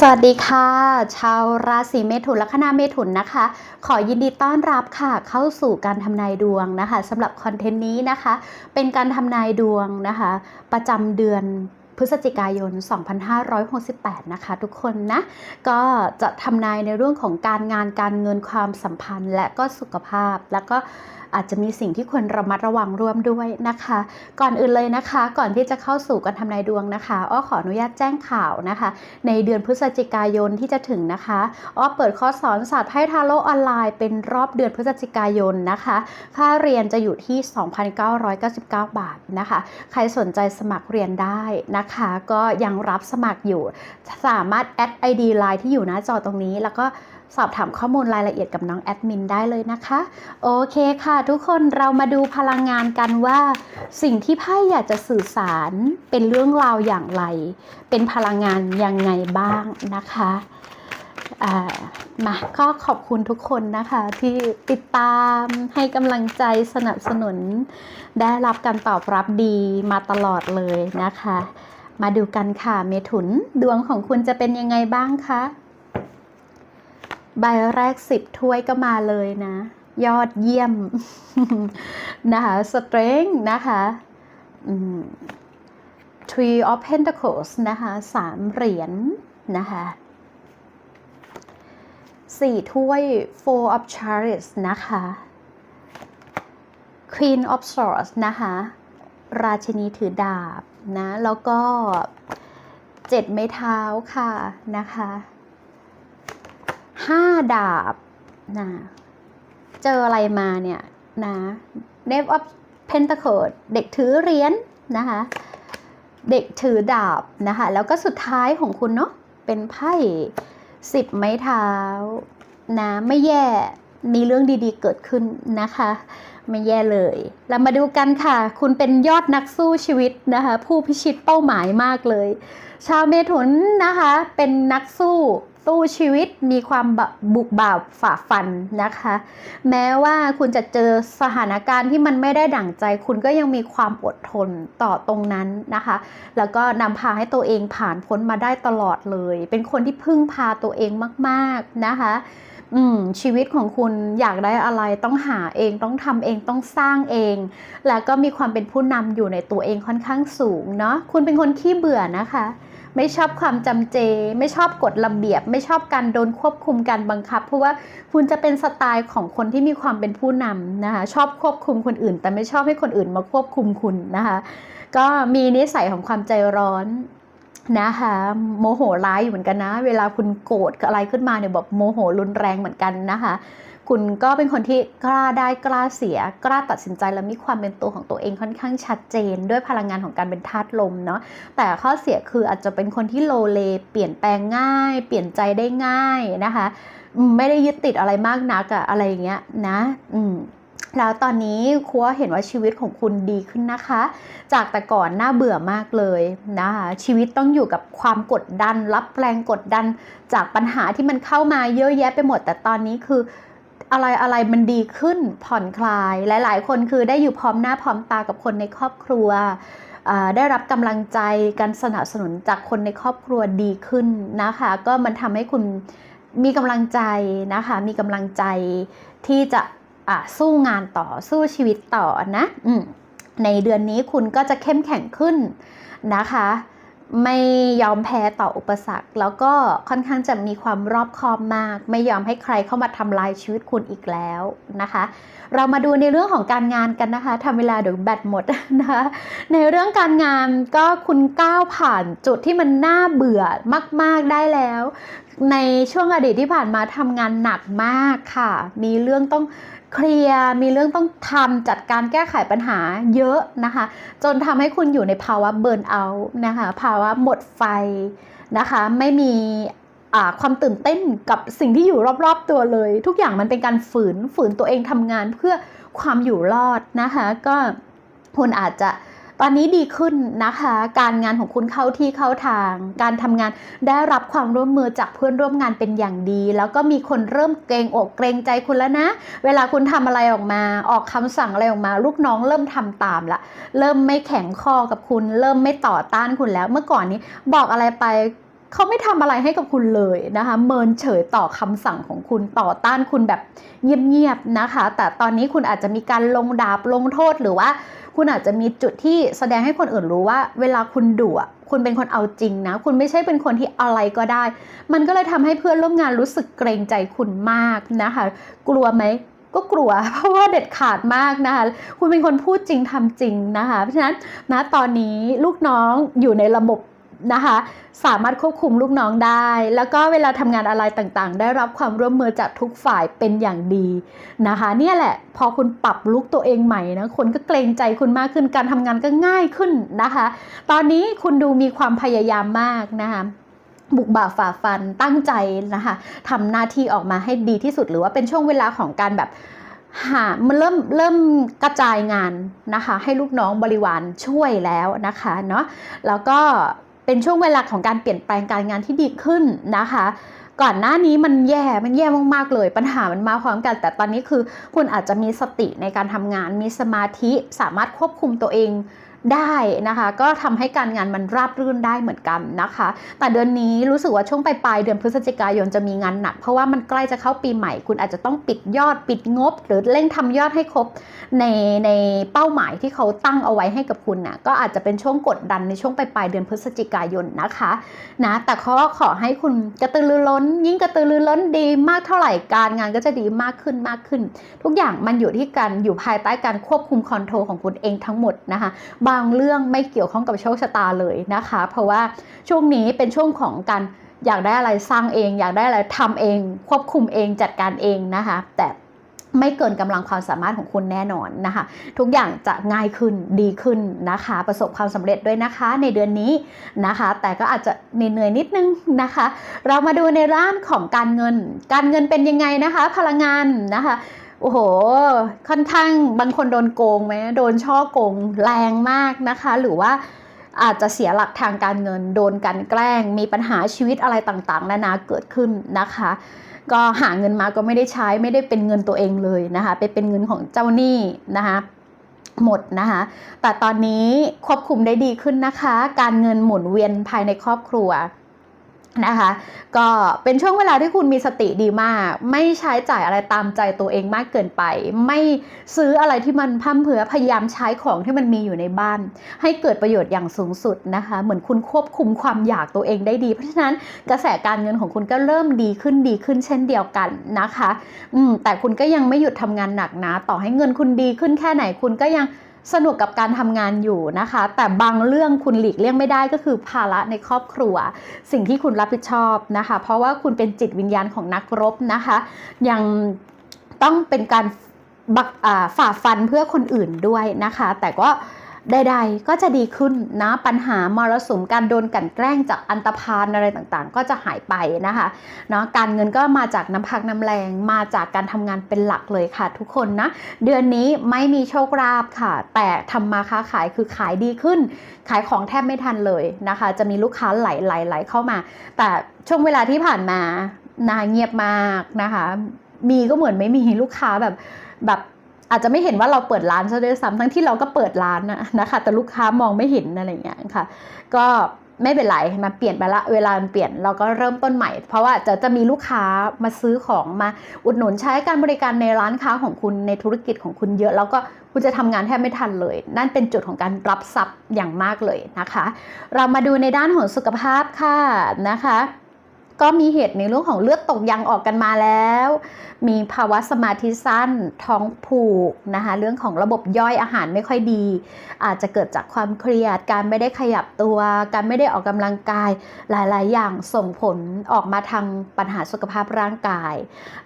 สวัสดีค่ะ ชาวราศีเมถุนและคณะเมถุนนะคะ ขอยินดีต้อนรับค่ะ เข้าสู่การทำนายดวงนะคะสำหรับคอนเทนต์นี้นะคะ เป็นการทำนายดวงนะคะ ประจำเดือนพฤศจิกายน 2568 นะคะ ทุกคนนะ ก็จะทำนายในเรื่องของการงานการเงินความสัมพันธ์ และก็สุขภาพแล้วก็ อาจจะมีสิ่งที่ควรระมัดระวังร่วมด้วยนะคะ ก่อนอื่นเลยนะคะ ก่อนที่จะเข้าสู่การทำนายดวงนะคะอ้อขออนุญาตแจ้งข่าวนะคะ ในเดือนพฤศจิกายนที่จะถึงนะคะอ้อเปิดคอร์สสอนศาสตร์ไพ่ทาโร่ออนไลน์เป็นรอบเดือนพฤศจิกายนนะคะ ค่าเรียนจะอยู่ที่ 2,999 บาทนะคะ ใครสนใจสมัครเรียนได้นะคะ ก็ยังรับสมัครอยู่ สามารถแอด ID Line ที่อยู่หน้าจอตรงนี้แล้วก็ สอบถามข้อมูลรายละเอียดกับน้องแอดมินได้เลยนะคะ โอเคค่ะ ทุกคนเรามาดูพลังงานกันว่า สิ่งที่ไพ่อยากจะสื่อสารเป็นเรื่องราวอย่างไร เป็นพลังงานยังไงบ้างนะคะมาก็ขอบคุณทุกคนนะคะที่ติดตามให้กำลังใจสนับสนุน ได้รับการตอบรับดีมาตลอดเลยนะคะ มาดูกันค่ะเมถุนดวงของคุณจะเป็นยังไงบ้างคะ ใบแรกสิบถ้วยก็มาเลยนะ ยอดเยี่ยมนะคะสเตรงนะคะอืม Three of Pentacles นะคะสามเหรียญนะคะสี่ถ้วย Four of Chariots นะคะ Queen of Swords นะคะ ราชินีถือดาบนะ แล้วก็เจ็ดไม้เท้าค่ะนะคะ ห้าดาบนะเจออะไรมาเนี่ยนะ Knave of Pentacles เด็กถือเหรียญนะคะ เด็กถือดาบนะคะ แล้วก็สุดท้ายของคุณเนาะเป็นไพ่สิบไม้เท้านะไม่แย่มีเรื่องดีๆเกิดขึ้นนะคะ ไม่แย่เลย เรามาดูกันค่ะ คุณเป็นยอดนักสู้ชีวิตนะคะ ผู้พิชิตเป้าหมายมากเลย ชาวเมถุนนะคะ เป็นนักสู้ สู้ชีวิตมีความบุกบ่าวฝ่าฟันนะคะ แม้ว่าคุณจะเจอสถานการณ์ที่มันไม่ได้ดั่งใจ คุณก็ยังมีความอดทนต่อตรงนั้นนะคะ แล้วก็นำพาให้ตัวเองผ่านพ้นมาได้ตลอดเลย เป็นคนที่พึ่งพาตัวเองมากๆนะคะอืมชีวิตของคุณอยากได้อะไรต้องหาเองต้องทำเองต้องสร้างเอง แล้วก็มีความเป็นผู้นำอยู่ในตัวเองค่อนข้างสูงเนาะคุณเป็นคนขี้เบื่อนะคะ ไม่ชอบความจำเจ ไม่ชอบกฎระเบียบ ไม่ชอบการโดนควบคุมการบังคับ เพราะว่าคุณจะเป็นสไตล์ของคนที่มีความเป็นผู้นำนะคะชอบควบคุมคนอื่น แต่ไม่ชอบให้คนอื่นมาควบคุมคุณนะคะก็มีนิสัยของความใจร้อนนะคะโมโหร้ายอยู่เหมือนกันนะ เวลาคุณโกรธอะไรขึ้นมาเนี่ยแบบโมโหรุนแรงเหมือนกันนะคะ คุณก็เป็นคนที่กล้าได้กล้าเสีย กล้าตัดสินใจและมีความเป็นตัวของตัวเองค่อนข้างชัดเจน ด้วยพลังงานของการเป็นธาตุลมเนาะแต่ข้อเสียคืออาจจะเป็นคนที่โลเล เปลี่ยนแปลงง่าย เปลี่ยนใจได้ง่ายนะคะ ไม่ได้ยึดติดอะไรมากนักอะอะไรอย่างเงี้ยนะอืมแล้วตอนนี้ครัวเห็นว่าชีวิตของคุณดีขึ้นนะคะ จากแต่ก่อนน่าเบื่อมากเลยนะคะชีวิตต้องอยู่กับความกดดัน รับแรงกดดันจากปัญหาที่มันเข้ามาเยอะแยะไปหมด แต่ตอนนี้คือ อะไรอะไรมันดีขึ้นผ่อนคลาย หลาย ๆ คนคือได้อยู่พร้อมหน้าพร้อมตากับคนในครอบครัว ได้รับกำลังใจการสนับสนุนจากคนในครอบครัวดีขึ้นนะคะ ก็มันทำให้คุณมีกำลังใจนะคะ มีกำลังใจที่จะะสู้งานต่อสู้ชีวิตต่อนะอในเดือนนี้คุณก็จะเข้มแข็งขึ้นนะคะ ไม่ยอมแพ้ต่ออุปสรรค แล้วก็ค่อนข้างจะมีความรอบคอบมาก ไม่ยอมให้ใครเข้ามาทำลายชีวิตคุณอีกแล้วนะคะ เรามาดูในเรื่องของการงานกันนะคะทำเวลาเดี๋ยวแบตหมดนะคะในเรื่องการงานก็คุณก้าวผ่านจุดที่มันน่าเบื่อมาก ๆได้แล้ว ในช่วงอดีตที่ผ่านมาทำงานหนักมากค่ะ มีเรื่องต้อง เคลียร์มีเรื่องต้องทำจัดการแก้ไขปัญหาเยอะนะคะ จนทำให้คุณอยู่ในภาวะเบิร์นเอาท์นะคะภาวะหมดไฟนะคะ ไม่มีความตื่นเต้นกับสิ่งที่อยู่รอบๆตัวเลย ทุกอย่างมันเป็นการฝืนฝืนตัวเองทำงานเพื่อความอยู่รอดนะคะ ก็คุณอาจจะ ตอนนี้ดีขึ้นนะคะ การงานของคุณเข้าที่เข้าทาง การทำงานได้รับความร่วมมือจากเพื่อนร่วมงานเป็นอย่างดี แล้วก็มีคนเริ่มเกรงอกเกรงใจคุณแล้วนะ เวลาคุณทำอะไรออกมา ออกคำสั่งอะไรออกมา ลูกน้องเริ่มทำตามละ เริ่มไม่แข็งคอกับคุณ เริ่มไม่ต่อต้านคุณแล้ว เมื่อก่อนนี้บอกอะไรไปเขาไม่ทำอะไรให้กับคุณเลยนะคะ เมินเฉยต่อคำสั่งของคุณต่อต้านคุณแบบเงียบๆนะคะ แต่ตอนนี้คุณอาจจะมีการลงดาบลงโทษหรือว่า คุณอาจจะมีจุดที่แสดงให้คนอื่นรู้ว่า เวลาคุณดุอะคุณเป็นคนเอาจริงนะ คุณไม่ใช่เป็นคนที่อะไรก็ได้ มันก็เลยทำให้เพื่อนร่วมงานรู้สึกเกรงใจคุณมากนะคะ กลัวไหมก็กลัวเพราะว่าเด็ดขาดมากนะคะ คุณเป็นคนพูดจริงทำจริงนะคะ เพราะฉะนั้นนะตอนนี้ลูกน้องอยู่ในระบบ นะคะ สามารถควบคุมลูกน้องได้ แล้วก็เวลาทำงานอะไรต่างๆ ได้รับความร่วมมือจากทุกฝ่ายเป็นอย่างดีนะคะ เนี่ยแหละพอคุณปรับลุกตัวเองใหม่นะคนก็เกรงใจคุณมากขึ้นการทำงานก็ง่ายขึ้นนะคะ ตอนนี้คุณดูมีความพยายามมากนะคะบุกบ่าฝ่าฟันตั้งใจนะคะทำหน้าที่ออกมาให้ดีที่สุดหรือว่าเป็นช่วงเวลาของการแบบหามันเริ่มเริ่มกระจายงานนะคะ ให้ลูกน้องบริวารช่วยแล้วนะคะเนาะแล้วก็ เป็นช่วงเวลาของการเปลี่ยนแปลงการงานที่ดีขึ้นนะคะ ก่อนหน้านี้มันแย่ มันแย่มากๆเลย ปัญหามันมาพร้อมกัน แต่ตอนนี้คือคุณอาจจะมีสติในการทำงาน มีสมาธิ สามารถควบคุมตัวเอง ได้นะคะ ก็ทำให้การงานมันราบรื่นได้เหมือนกันนะคะ แต่เดือนนี้รู้สึกว่าช่วงปลายๆเดือนพฤศจิกายนจะมีงานหนัก เพราะว่ามันใกล้จะเข้าปีใหม่ คุณอาจจะต้องปิดยอดปิดงบ หรือเร่งทำยอดให้ครบในในเป้าหมายที่เขาตั้งเอาไว้ให้กับคุณนะก็อาจจะเป็นช่วงกดดันในช่วงปลายๆเดือนพฤศจิกายนนะคะนะแต่เขาขอให้คุณกระตือรือร้น ยิ่งกระตือรือร้นดีมากเท่าไหร่การงานก็จะดีมากขึ้นมากขึ้น ทุกอย่างมันอยู่ที่การอยู่ภายใต้การควบคุมคอนโทรลของคุณเองทั้งหมดนะคะบางเรื่องไม่เกี่ยวข้องกับโชคชะตาเลยนะคะ เพราะว่าช่วงนี้เป็นช่วงของการอยากได้อะไรสร้างเอง อยากได้อะไรทำเอง ควบคุมเองจัดการเองนะคะ แต่ไม่เกินกำลังความสามารถของคุณแน่นอนนะคะ ทุกอย่างจะง่ายขึ้นดีขึ้นนะคะ ประสบความสำเร็จด้วยนะคะ ในเดือนนี้นะคะ แต่ก็อาจจะเหนื่อยนิดนึงนะคะ เรามาดูในร้านของการเงิน การเงินเป็นยังไงนะคะ พลังงานนะคะ โอ้โห ค่อนข้างบางคนโดนโกงไหมโดนช่อโกงแรงมากนะคะ หรือว่าอาจจะเสียหลักทางการเงิน โดนกันแกล้ง มีปัญหาชีวิตอะไรต่างๆ นานาเกิดขึ้นนะคะ ก็หาเงินมาก็ไม่ได้ใช้ไม่ได้เป็นเงินตัวเองเลยนะคะ ไปเป็นเงินของเจ้าหนี้นะคะหมดนะคะ แต่ตอนนี้ควบคุมได้ดีขึ้นนะคะ การเงินหมุนเวียนภายในครอบครัว นะคะก็เป็นช่วงเวลาที่คุณมีสติดีมาก ไม่ใช้จ่ายอะไรตามใจตัวเองมากเกินไป ไม่ซื้ออะไรที่มันพั่มเพรื่อพยายามใช้ของที่มันมีอยู่ในบ้าน ให้เกิดประโยชน์อย่างสูงสุดนะคะ เหมือนคุณควบคุมความอยากตัวเองได้ดี เพราะฉะนั้นกระแสการเงินของคุณก็เริ่มดีขึ้นดีขึ้นเช่นเดียวกันนะคะอืมแต่คุณก็ยังไม่หยุดทำงานหนักนะ ต่อให้เงินคุณดีขึ้นแค่ไหนคุณก็ยัง สนุกกับการทำงานอยู่นะคะ แต่บางเรื่องคุณหลีกเลี่ยงไม่ได้ก็คือภาระในครอบครัว สิ่งที่คุณรับผิดชอบนะคะ เพราะว่าคุณเป็นจิตวิญญาณของนักรบนะคะ ยังต้องเป็นการบักอ่าฝ่าฟันเพื่อคนอื่นด้วยนะคะ แต่ก็ ใดๆ ก็จะดีขึ้นนะปัญหามรสุมการโดนกั่นแกล้งจากอันตพานอะไรต่างๆ ก็จะหายไปนะคะเนาะการเงินก็มาจากน้ำพักน้ำแรงมาจากการทำงานเป็นหลักเลยค่ะ ทุกคนนะเดือนนี้ไม่มีโชคลาภค่ะ แต่ทำมาค้าขายคือขายดีขึ้น ขายของแทบไม่ทันเลยนะคะ จะมีลูกค้าไหลไหลไหลเข้ามา แต่ช่วงเวลาที่ผ่านมานาเงียบมากนะคะ มีก็เหมือนไม่มีลูกค้าแบบแบบ อาจจะไม่เห็นว่าเราเปิดร้านซะด้วยซ้ำทั้งที่เราก็เปิดร้านนะนะคะ แต่ลูกค้ามองไม่เห็นอะไรอย่างเงี้ยค่ะ ก็ไม่เป็นไรมาเปลี่ยนไปละเวลามันเปลี่ยนเราก็เริ่มต้นใหม่ เพราะว่าจะจะมีลูกค้ามาซื้อของมาอุดหนุนใช้การบริการในร้านค้าของคุณในธุรกิจของคุณเยอะ แล้วก็คุณจะทำงานแทบไม่ทันเลย นั่นเป็นจุดของการรับทรัพย์อย่างมากเลยนะคะ เรามาดูในด้านของสุขภาพค่ะนะคะ ก็มีเหตุในเรื่องของเลือดตกยังออกกันมาแล้ว มีภาวะสมาธิสั้น ท้องผูกนะคะ เรื่องของระบบย่อยอาหารไม่ค่อยดี อาจจะเกิดจากความเครียด การไม่ได้ขยับตัว การไม่ได้ออกกำลังกาย หลายๆ อย่างส่งผลออกมาทางปัญหาสุขภาพร่างกาย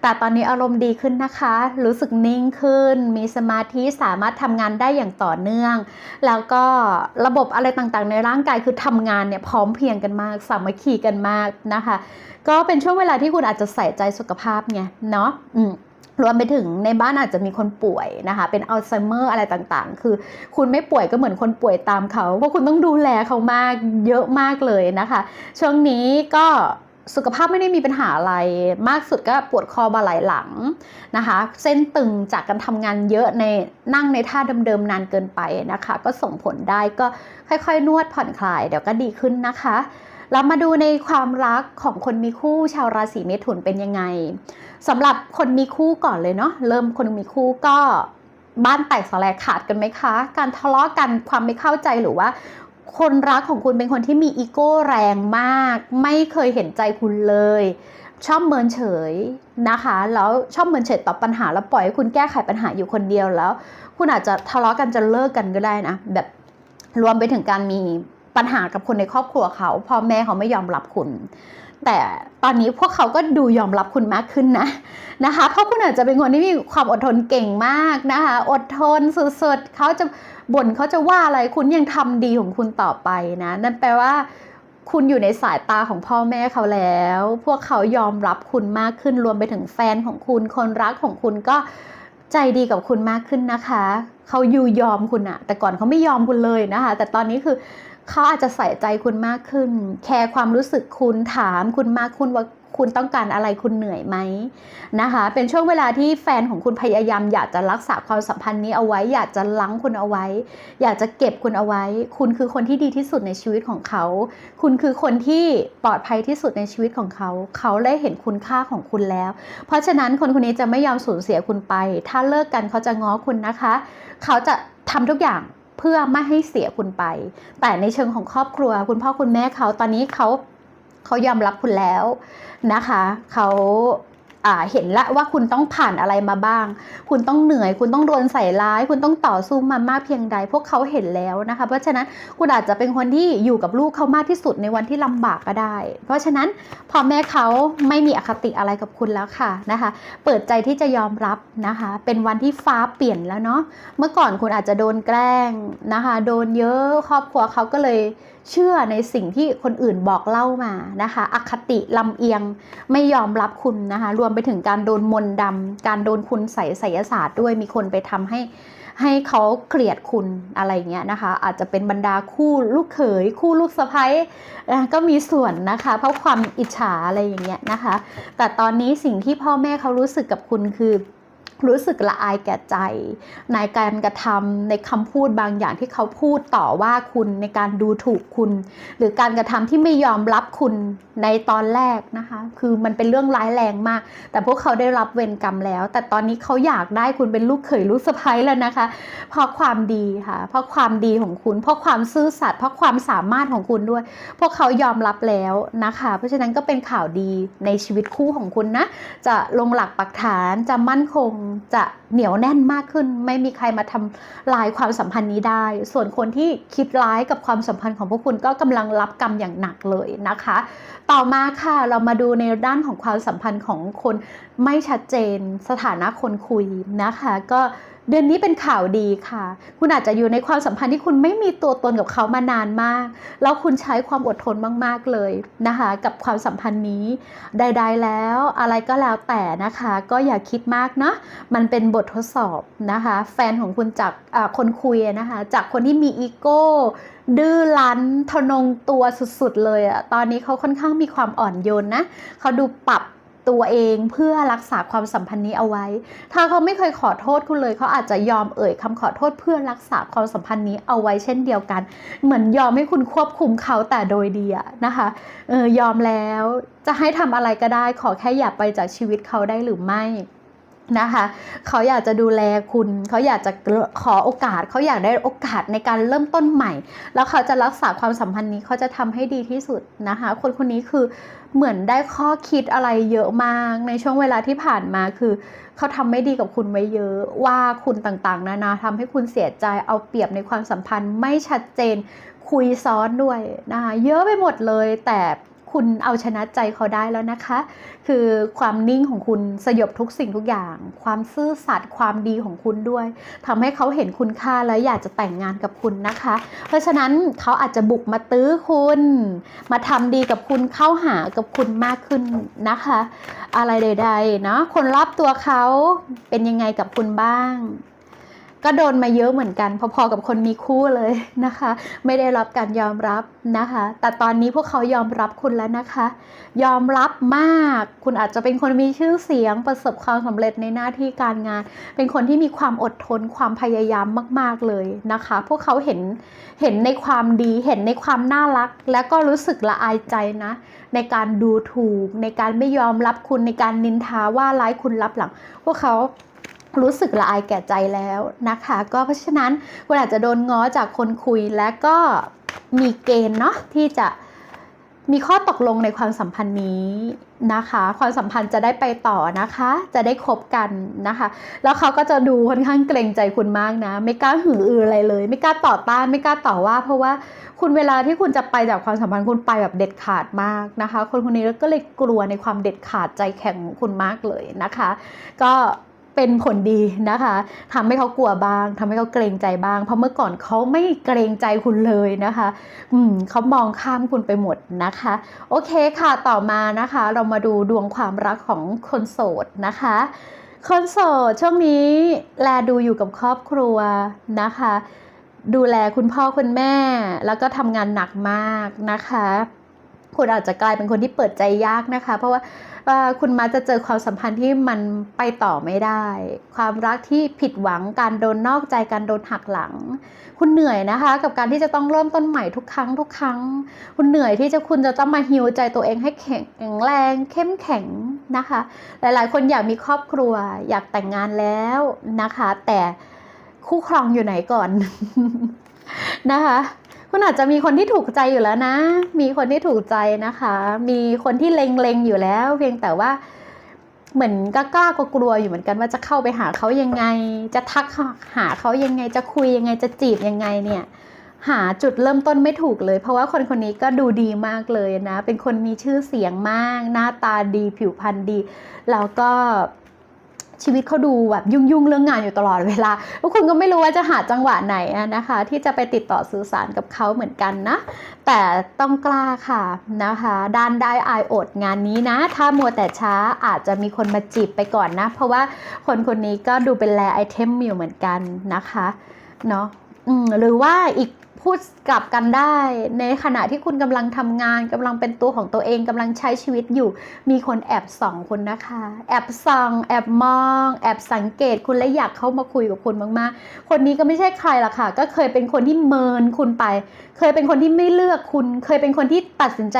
แต่ตอนนี้อารมณ์ดีขึ้นนะคะ รู้สึกนิ่งขึ้น มีสมาธิสามารถทำงานได้อย่างต่อเนื่อง แล้วก็ระบบอะไรต่างๆ ในร่างกายคือทำงานเนี่ยพร้อมเพียงกันมาก สามัคคีกันมากนะคะก็เป็นช่วงเวลาที่คุณอาจจะใส่ใจสุขภาพไงเนาะอืมรวมไปถึงในบ้านอาจจะมีคนป่วยนะคะ เป็นอัลไซเมอร์อะไรต่างๆ คือคุณไม่ป่วยก็เหมือนคนป่วยตามเขา เพราะคุณต้องดูแลเขามากเยอะมากเลยนะคะ ช่วงนี้ก็สุขภาพไม่ได้มีปัญหาอะไร มากสุดก็ปวดคอบ่าไหล่หลังนะคะ เส้นตึงจากการทำงานเยอะในนั่งในท่าเดิมๆนานเกินไปนะคะ ก็ส่งผลได้ก็ค่อยๆ นวดผ่อนคลาย เดี๋ยวก็ดีขึ้นนะคะ เรามาดูในความรักของคนมีคู่ชาวราศีเมถุนเป็นยังไงสำหรับคนมีคู่ก่อนเลยเนาะเริ่มคนมีคู่ก็บ้านแตกสลายขาดกันไหมคะ การทะเลาะกันความไม่เข้าใจหรือว่า คนรักของคุณเป็นคนที่มีอีโก้แรงมาก ไม่เคยเห็นใจคุณเลย ชอบเมินเฉยนะคะแล้วชอบเมินเฉยต่อปัญหาแล้วปล่อยให้คุณแก้ไขปัญหาอยู่คนเดียวแล้ว คุณอาจจะทะเลาะกันจะเลิกกันก็ได้นะแบบรวมไปถึงการมี ปัญหากับคนในครอบครัวเขาพ่อแม่เขาไม่ยอมรับคุณ แต่ตอนนี้พวกเขาก็ดูยอมรับคุณมากขึ้นนะนะคะเพราะคุณอาจจะเป็นคนที่มีความอดทนเก่งมากนะคะ อดทนสุดๆเขาจะบ่นเขาจะว่าอะไรคุณยังทำดีของคุณต่อไปนะนั่นแปลว่าคุณอยู่ในสายตาของพ่อแม่เขาแล้ว พวกเขายอมรับคุณมากขึ้นรวมไปถึงแฟนของคุณ คนรักของคุณก็ใจดีกับคุณมากขึ้นนะคะ เขาอยู่ยอมคุณอะแต่ก่อนเขาไม่ยอมคุณเลยนะคะ แต่ตอนนี้คือ เขาอาจจะใส่ใจคุณมากขึ้น แคร์ความรู้สึกคุณถามคุณมากขึ้นว่าคุณต้องการอะไรคุณเหนื่อยไหมนะคะ เป็นช่วงเวลาที่แฟนของคุณพยายามอยากจะรักษาความสัมพันธ์นี้เอาไว้ อยากจะลังคุณเอาไว้ อยากจะเก็บคุณเอาไว้ คุณคือคนที่ดีที่สุดในชีวิตของเขา คุณคือคนที่ปลอดภัยที่สุดในชีวิตของเขา เขาได้เห็นคุณค่าของคุณแล้ว เพราะฉะนั้นคนคนนี้จะไม่ยอมสูญเสียคุณไป ถ้าเลิกกันเขาจะง้อคุณนะคะ เขาจะทำทุกอย่าง เพื่อไม่ให้เสียคุณไป แต่ในเชิงของครอบครัว คุณพ่อคุณแม่เขาตอนนี้เขาเขายอมรับคุณแล้วนะคะ เขาอ่า เห็นละว่าคุณต้องผ่านอะไรมาบ้าง คุณต้องเหนื่อย คุณต้องโดนใส่ร้าย คุณต้องต่อสู้มามากเพียงใด พวกเขาเห็นแล้วนะคะ เพราะฉะนั้นคุณอาจจะเป็นคนที่อยู่กับลูกเขามากที่สุดในวันที่ลำบากก็ได้ เพราะฉะนั้นพ่อแม่เขาไม่มีอคติอะไรกับคุณแล้วค่ะนะคะ เปิดใจที่จะยอมรับนะคะ เป็นวันที่ฟ้าเปลี่ยนแล้วเนาะ เมื่อก่อนคุณอาจจะโดนแกล้งนะคะ โดนเยอะ ครอบครัวเขาก็เลยเชื่อในสิ่งที่คนอื่นบอกเล่ามานะคะ อคติลำเอียงไม่ยอมรับคุณนะคะรวมไปถึงการโดนมนต์ดำการโดนคุณใส่ไสยศาสตร์ด้วยมีคนไปทำให้ให้เขาเกลียดคุณอะไรเงี้ยนะคะ อาจจะเป็นบรรดาคู่ลูกเขยคู่ลูกสะพ้ายก็มีส่วนนะคะ เพราะความอิจฉาอะไรอย่างเงี้ยนะคะ แต่ตอนนี้สิ่งที่พ่อแม่เขารู้สึกกับคุณคือ รู้สึกละอายแก่ใจ ในการกระทำในคำพูดบางอย่างที่เขาพูดต่อว่าคุณในการดูถูกคุณ หรือการกระทำที่ไม่ยอมรับคุณในตอนแรกนะคะ คือมันเป็นเรื่องร้ายแรงมาก แต่พวกเขาได้รับเวรกรรมแล้ว แต่ตอนนี้เขาอยากได้คุณเป็นลูกเขยลูกสะใภ้แล้วนะคะ เพราะความดีค่ะ เพราะความดีของคุณ เพราะความซื่อสัตย์ เพราะความสามารถของคุณด้วย พวกเขายอมรับแล้วนะคะ เพราะฉะนั้นก็เป็นข่าวดีในชีวิตคู่ของคุณนะ จะลงหลักปักฐาน จะมั่นคงจะเหนียวแน่นมากขึ้น ไม่มีใครมาทำลายความสัมพันธ์นี้ได้ ส่วนคนที่คิดร้ายกับความสัมพันธ์ของพวกคุณก็กำลังรับกรรมอย่างหนักเลยนะคะ ต่อมาค่ะเรามาดูในด้านของความสัมพันธ์ของคนไม่ชัดเจน สถานะคนคุยนะคะ ก็ เดือนนี้เป็นข่าวดีค่ะ คุณอาจจะอยู่ในความสัมพันธ์ที่คุณไม่มีตัวตนกับเขามานานมาก แล้วคุณใช้ความอดทนมาก ๆ เลยนะคะ กับความสัมพันธ์นี้ ใด ๆ แล้วอะไรก็แล้วแต่นะคะ ก็อย่าคิดมากนะมันเป็นบททดสอบนะคะ แฟนของคุณจากคนคุยนะคะ จากคนที่มีอีโก้ดื้อรั้นทะนงตัวสุด ๆ เลยอะตอนนี้เขาค่อนข้างมีความอ่อนโยนนะเขาดูปรับ ตัวเองเพื่อรักษาความสัมพันธ์นี้เอาไว้ ถ้าเขาไม่เคยขอโทษคุณเลยเขาอาจจะยอมเอ่ยคำขอโทษเพื่อรักษาความสัมพันธ์นี้เอาไว้เช่นเดียวกัน เหมือนยอมให้คุณควบคุมเขาแต่โดยดีอะนะคะเออยอมแล้วจะให้ทำอะไรก็ได้ขอแค่อย่าไปจากชีวิตเขาได้หรือไม่ นะคะเขาอยากจะดูแลคุณ เขาอยากจะขอโอกาส เขาอยากได้โอกาสในการเริ่มต้นใหม่ แล้วเขาจะรักษาความสัมพันธ์นี้เขาจะทำให้ดีที่สุดนะคะ คนคนนี้คือเหมือนได้ข้อคิดอะไรเยอะมากในช่วงเวลาที่ผ่านมาคือ เขาทำไม่ดีกับคุณไว้เยอะว่าคุณต่างๆนานาทำให้คุณเสียใจเอาเปรียบในความสัมพันธ์ไม่ชัดเจนคุยซ้อนด้วยนะคะเยอะไปหมดเลยแต่ คุณเอาชนะใจเขาได้แล้วนะคะ คือความนิ่งของคุณสยบทุกสิ่งทุกอย่าง ความซื่อสัตย์ความดีของคุณด้วยทำให้เขาเห็นคุณค่าแล้วอยากจะแต่งงานกับคุณนะคะ เพราะฉะนั้นเขาอาจจะบุกมาตื้อคุณ มาทำดีกับคุณเข้าหากับคุณมากขึ้นนะคะ อะไรใดๆเนาะคนรอบตัวเขาเป็นยังไงกับคุณบ้าง ก็โดนมาเยอะเหมือนกัน พอๆกับคนมีคู่เลยนะคะ ไม่ได้รับการยอมรับนะคะ แต่ตอนนี้พวกเขายอมรับคุณแล้วนะคะ ยอมรับมาก คุณอาจจะเป็นคนมีชื่อเสียงประสบความสำเร็จในหน้าที่การงาน เป็นคนที่มีความอดทนความพยายามมาก ๆเลยนะคะ พวกเขาเห็นเห็นในความดีเห็นในความน่ารัก และก็รู้สึกละอายใจนะ ในการดูถูก ในการไม่ยอมรับคุณในการนินทาว่าร้ายคุณรับหลัง พวกเขา รู้สึกละอายแก่ใจแล้วนะคะ ก็เพราะฉะนั้นคุณอาจจะโดนง้อจากคนคุยและก็มีเกณฑ์เนาะที่จะมีข้อตกลงในความสัมพันธ์นี้นะคะ ความสัมพันธ์จะได้ไปต่อนะคะ จะได้คบกันนะคะ แล้วเขาก็จะดูค่อนข้างเกรงใจคุณมากนะ ไม่กล้าหืออืออะไรเลย ไม่กล้าต่อต้าน ไม่กล้าต่อว่า เพราะว่าคุณเวลาที่คุณจะไปจากความสัมพันธ์คุณไปแบบเด็ดขาดมากนะคะ คนคนนี้ก็เลยกลัวในความเด็ดขาดใจแข็งของคุณมากเลยนะคะ ก็ เป็นผลดีนะคะทำให้เขากลัวบ้างทำให้เขาเกรงใจบ้าง เพราะเมื่อก่อนเขาไม่เกรงใจคุณเลยนะคะ อืมเขามองข้ามคุณไปหมดนะคะ โอเคค่ะต่อมานะคะ เรามาดูดวงความรักของคนโสดนะคะคนโสดช่วงนี้แลดูอยู่กับครอบครัวนะคะ ดูแลคุณพ่อคุณแม่ แล้วก็ทำงานหนักมากนะคะ คุณอาจจะกลายเป็นคนที่เปิดใจยากนะคะ เพราะว่าคุณมาจะเจอความสัมพันธ์ที่มันไปต่อไม่ได้ ความรักที่ผิดหวังการโดนนอกใจการโดนหักหลัง คุณเหนื่อยนะคะ กับการที่จะต้องเริ่มต้นใหม่ทุกครั้งทุกครั้ง คุณเหนื่อยที่จะคุณจะต้องมาฮิวใจตัวเองให้แข็งแรง เข้มแข็งนะคะ หลายๆ คนอยากมีครอบครัว อยากแต่งงานแล้วนะคะ แต่คู่ครองอยู่ไหนก่อนนะคะ คุณอาจจะมีคนที่ถูกใจอยู่แล้วนะ มีคนที่ถูกใจนะคะ มีคนที่เล็งๆอยู่แล้ว เพียงแต่ว่าเหมือนก็กล้ากลัวอยู่เหมือนกันว่าจะเข้าไปหาเขายังไง จะทักหาเขายังไง จะคุยยังไง จะจีบยังไงเนี่ย หาจุดเริ่มต้นไม่ถูกเลย เพราะว่าคนคนนี้ก็ดูดีมากเลยนะ เป็นคนมีชื่อเสียงมาก หน้าตาดี ผิวพรรณดี แล้วก็ ชีวิตเขาดูแบบยุ่งๆเรื่องงานอยู่ตลอดเวลาทุกคนก็ไม่รู้ว่าจะหาจังหวะไหนนะคะ ที่จะไปติดต่อสื่อสารกับเขาเหมือนกันนะ แต่ต้องกล้าค่ะนะคะ ด้านได้อายอดงานนี้นะ ถ้ามัวแต่ช้าอาจจะมีคนมาจีบไปก่อนนะ เพราะว่าคนคนนี้ก็ดูเป็นแลไอเทมอยู่เหมือนกันนะคะเนาะหรือว่าอีก พูดกลับกันได้ ในขณะที่คุณกำลังทำงานกำลังเป็นตัวของตัวเองกำลังใช้ชีวิตอยู่ มีคนแอบส่องคุณนะคะ แอบส่องแอบมอง แอบสังเกตคุณและอยากเข้ามาคุยกับคุณมากๆ คนนี้ก็ไม่ใช่ใครล่ะค่ะ ก็เคยเป็นคนที่เมินคุณไป เคยเป็นคนที่ไม่เลือกคุณ เคยเป็นคนที่ตัดสินใจ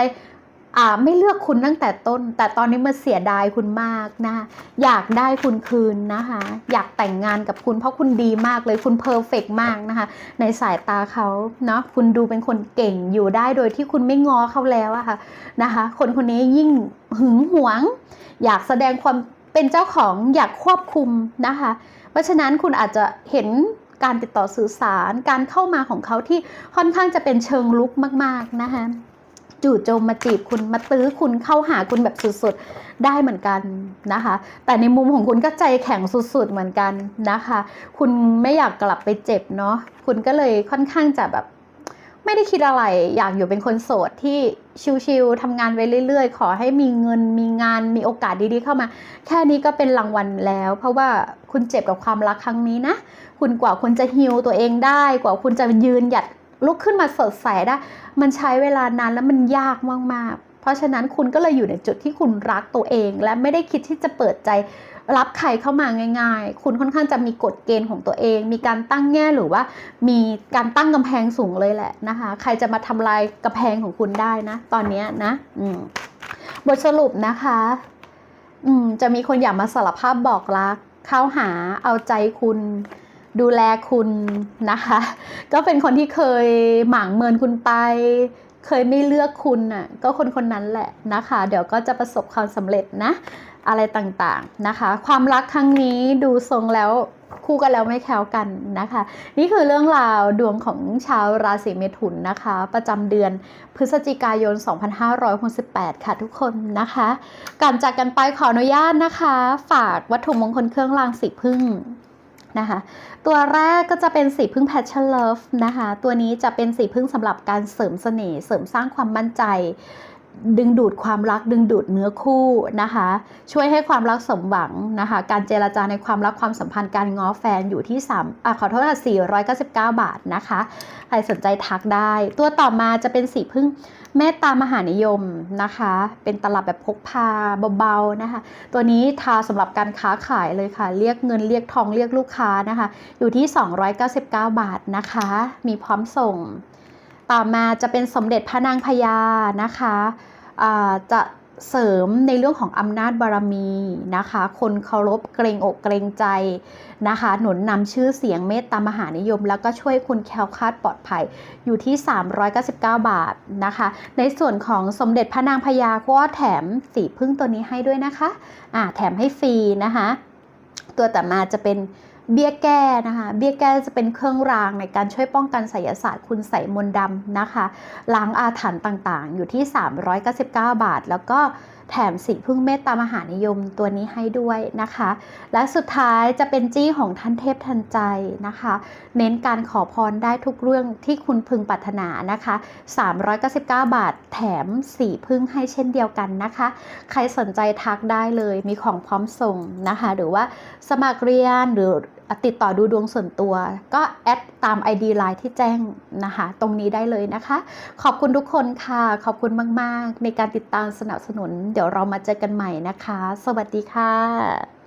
ไม่เลือกคุณตั้งแต่ต้น แต่ตอนนี้มาเสียดายคุณมากนะคะอยากได้คุณคืนนะคะ อยากแต่งงานกับคุณเพราะคุณดีมากเลยคุณเพอร์เฟกมากนะคะ ในสายตาเขาเนาะคุณดูเป็นคนเก่งอยู่ได้โดยที่คุณไม่งอเขาแล้วอะค่ะนะคะ คนคนนี้ยิ่งหึงหวง อยากแสดงความเป็นเจ้าของอยากควบคุมนะคะ เพราะฉะนั้นคุณอาจจะเห็นการติดต่อสื่อสารการเข้ามาของเขาที่ค่อนข้างจะเป็นเชิงลุกมาก ๆนะคะ จู่โจมมาจีบคุณมาตื้อคุณเข้าหาคุณแบบสุดๆ ได้เหมือนกันนะคะ แต่ในมุมของคุณก็ใจแข็งสุดๆเหมือนกันนะคะ คุณไม่อยากกลับไปเจ็บเนาะคุณก็เลยค่อนข้างจะแบบไม่ได้คิดอะไรอยากอยู่เป็นคนโสดที่ชิลๆทำงานไปเรื่อยๆ ขอให้มีเงินมีงานมีโอกาสดีๆเข้ามา แค่นี้ก็เป็นรางวัลแล้ว เพราะว่าคุณเจ็บกับความรักครั้งนี้นะ คุณกว่าคุณจะฮิวตัวเองได้ กว่าคุณจะยืนหยัด ลุกขึ้นมาสดใสได้ มันใช้เวลานานแล้วมันยากมากๆ เพราะฉะนั้นคุณก็เลยอยู่ในจุดที่คุณรักตัวเอง และไม่ได้คิดที่จะเปิดใจรับใครเข้ามาง่าย ๆ คุณค่อนข้างจะมีกฎเกณฑ์ของตัวเอง มีการตั้งแง่หรือว่า มีการตั้งกำแพงสูงเลยแหละนะคะ ใครจะมาทำลายกำแพงของคุณได้นะ ตอนนี้นะบทสรุปนะคะอืมจะมีคนอยากมาสารภาพบอกรัก เข้าหาเอาใจคุณ ดูแลคุณนะคะ ก็เป็นคนที่เคยหมางเมินคุณไป เคยไม่เลือกคุณน่ะก็คนคนนั้นแหละนะคะ เดี๋ยวก็จะประสบความสำเร็จนะ อะไรต่างๆนะคะ ความรักครั้งนี้ดูทรงแล้วคู่กันแล้วไม่แคล้วกันนะคะ นี่คือเรื่องราวดวงของชาวราศีเมถุนนะคะ ประจำเดือนพฤศจิกายน 2568 ค่ะทุกคนนะคะ ก่อนจากกันไปขออนุญาตนะคะ ฝากวัตถุมงคลเครื่องรางสีพึ่ง นะคะ ตัวแรกก็จะเป็นสีพึ่ง Passion Love นะคะ ตัวนี้จะเป็นสีพึ่งสำหรับการเสริมเสน่ห์เสริมสร้างความมั่นใจ ดึงดูดความรักดึงดูดเนื้อคู่นะคะ ช่วยให้ความรักสมหวังนะคะ การเจรจาในความรักความสัมพันธ์การง้อแฟนอยู่ที่3อะขอโทษค่ะ499 บาทนะคะ ใครสนใจทักได้ ตัวต่อมาจะเป็นสีพึ่ง เมตตามหานิยมนะคะ เป็นตลับแบบพกพาเบาๆนะคะ ตัวนี้ทาสำหรับการค้าขายเลยค่ะ เรียกเงินเรียกทองเรียกลูกค้านะคะ อยู่ที่ 299 บาทนะคะ มีพร้อมส่ง ต่อมาจะเป็นสมเด็จพระนางพญานะคะจะ เสริมในเรื่องของอำนาจบารมีนะคะ คนเคารพเกรงอกเกรงใจนะคะ หนุนนำชื่อเสียงเมตตามหานิยม แล้วก็ช่วยคุณแคล้วคลาดปลอดภัยอยู่ที่ 399 บาทนะคะ ในส่วนของสมเด็จพระนางพญาก็แถมสีพึ่งตัวนี้ให้ด้วยนะคะอ่าแถมให้ฟรีนะคะ ตัวต่อมาจะเป็น เบี้ยแก้นะคะ เบี้ยแก้จะเป็นเครื่องรางในการช่วยป้องกันไสยศาสตร์คุณใส่มนดำนะคะ ล้างอาถรรพ์ต่างๆ อยู่ที่ 399 บาท แล้วก็แถมสีพึ่งเมตตามหานิยมตัวนี้ให้ด้วยนะคะ และสุดท้ายจะเป็นจี้ของท่านเทพทันใจนะคะ เน้นการขอพรได้ทุกเรื่องที่คุณพึงปรารถนานะคะ 399 บาท แถมสีพึ่งให้เช่นเดียวกันนะคะ ใครสนใจทักได้เลยมีของพร้อมส่งนะคะ หรือว่าสมัครเรียนหรือ ติดต่อดูดวงส่วนตัว ก็แอดตาม ID ไลน์ที่แจ้งนะคะ ตรงนี้ได้เลยนะคะ ขอบคุณทุกคนค่ะ ขอบคุณมาก ๆ ในการติดตามสนับสนุน เดี๋ยวเรามาเจอกันใหม่นะคะ สวัสดีค่ะ